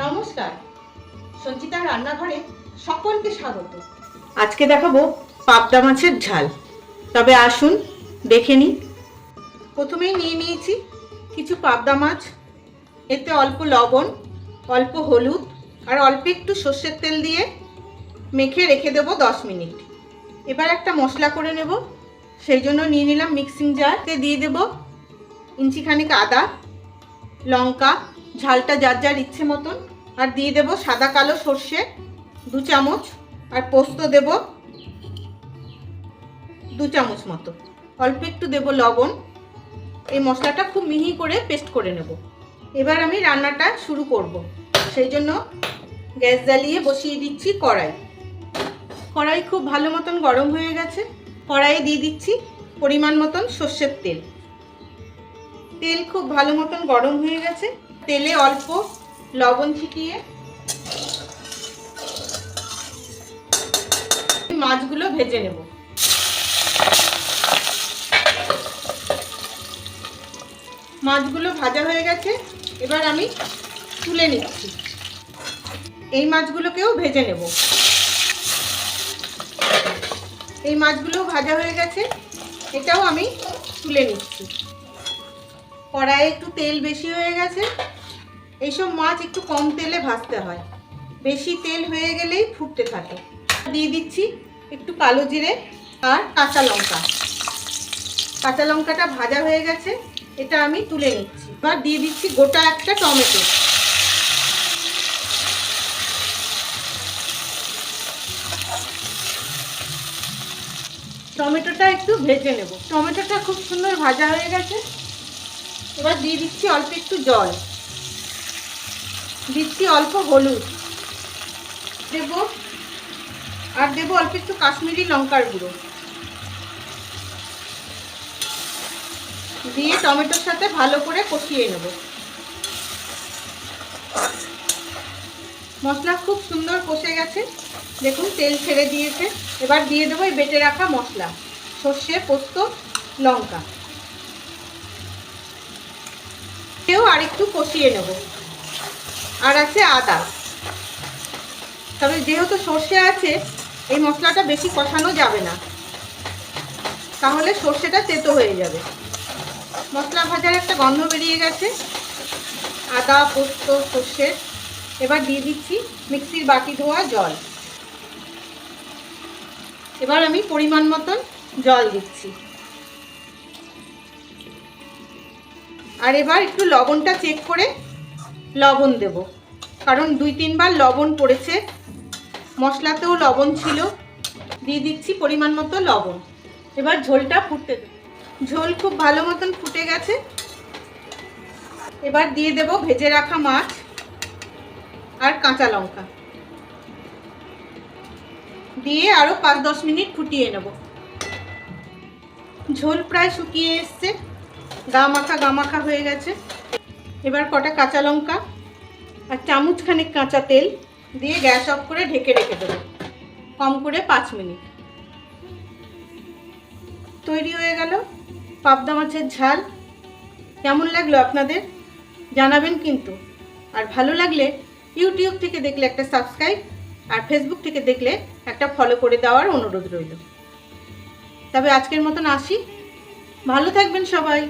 নমস্কার। সঞ্চিতার রান্নাঘরে সকলকে স্বাগত। আজকে দেখাবো পাবদা মাছের ঝাল। তবে আসুন দেখে নিই। প্রথমেই নিয়ে নিয়েছি কিছু পাবদা মাছ। এতে অল্প লবণ অল্প হলুদ আর অল্প একটু সর্ষের তেল দিয়ে মেখে রেখে দেবো দশ মিনিট। এবার একটা মশলা করে নেব। সেই জন্য নিয়ে নিলাম মিক্সিং জারতে দিয়ে দেব ইঞ্চিখানিক আদা লঙ্কা ঝালটা যার যার ইচ্ছে মতন। আর দিয়ে দেব সাদা কালো সর্ষে, দু চামচ, আর পোস্ত দেব দু চামচ মতো। অল্প একটু দেব লবণ। এই মশলাটা খুব মিহি করে পেস্ট করে নেব। এবার আমি রান্নাটা শুরু করব। সেই জন্য গ্যাস জ্বালিয়ে বসিয়ে দিচ্ছি কড়াই। কড়াই খুব ভালো মতন গরম হয়ে গেছে। কড়াইয়ে দিয়ে দিচ্ছি পরিমাণ মতন সর্ষের তেল। তেল খুব ভালো মতন গরম হয়ে গেছে। তেলে অল্প লবণ ছিটিয়ে মাছগুলো ভেজে নেব। মাছগুলো ভাজা হয়ে গেছে, এবার আমি তুলে নিচ্ছি। এই মাছগুলোকেও ভেজে নেব। এই মাছগুলো ভাজা হয়ে গেছে, এটাও আমি তুলে নিচ্ছি। কড়াইয়ে একটু তেল বেশি হয়ে গেছে। এইসব মাছ একটু কম তেলে ভাজতে হয়। বেশি তেল হয়ে গেলেই ফুটতে থাকে। দিয়ে দিচ্ছি একটু কালো জিরে আর কাঁচা লঙ্কা। কাঁচা লঙ্কাটা ভাজা হয়ে গেছে, এটা আমি তুলে নিচ্ছি। এবার দিয়ে দিচ্ছি গোটা একটা টমেটো। টমেটোটা একটু ভেজে নেব। টমেটোটা খুব সুন্দর ভাজা হয়ে গেছে। এবার দিয়ে দিচ্ছি অল্প একটু জল। দিচ্ছি অল্প হলুদ। দেব, আর দেব অল্প একটু কাশ্মীরি লঙ্কার গুঁড়ো। দিয়ে টমেটোর সাথে ভালো করে কষিয়ে নেব। মশলা খুব সুন্দর কষে গেছে। দেখুন, তেল ছেড়ে দিয়েছে। এবার দিয়ে দেবো এই বেটে রাখা মশলা। সর্ষে, পোস্ত, লঙ্কা। কেউ আর একটু কষিয়ে নেব। আর আছে আদা। তবে যেহেতু সর্ষে আছে, এই মশলাটা বেশি কষানো যাবে না। তাহলে সর্ষেটা তেতো হয়ে যাবে। মশলা ভাজার একটা গন্ধ বেরিয়ে গেছে। আদা, পোস্ত সর্ষের এবার দিয়ে দিচ্ছি মিক্সির বাটি ধোয়া জল। এবার আমি পরিমাণ মতন জল দিচ্ছি। আর এবার একটু লবণটা চেক করে লবণ দেব। কারণ দুই তিনবার লবণ পড়েছে। মশলাতেও লবণ ছিল। দিয়ে দিচ্ছি পরিমাণ মতো লবণ। এবার ঝোলটা ফুটতে দেব। ঝোল খুব ভালো মতন ফুটে গেছে। এবার দিয়ে দেব ভেজে রাখা মাছ আর কাঁচা লঙ্কা। দিয়ে আরও পাঁচ দশ মিনিট ফুটিয়ে নেব। ঝোল প্রায় শুকিয়ে এসছে। গা মাখা গা মাখা হয়ে গেছে। এবার কটা কাঁচা লঙ্কা আর চামচ খানিক কাঁচা তেল দিয়ে গ্যাস অফ করে ঢেকে রেখে দেবো। কম করে পাঁচ মিনিট। তৈরি হয়ে গেল পাবদা মাছের ঝাল। কেমন লাগল আপনাদের? জানাবেন কিন্তু। আর ভালো লাগলে ইউটিউব থেকে দেখলে একটা সাবস্ক্রাইব আর ফেসবুক থেকে দেখলে একটা ফলো করে দেওয়ার অনুরোধ রইল। তবে আজকের মতন আসি। ভালো থাকবেন সবাই।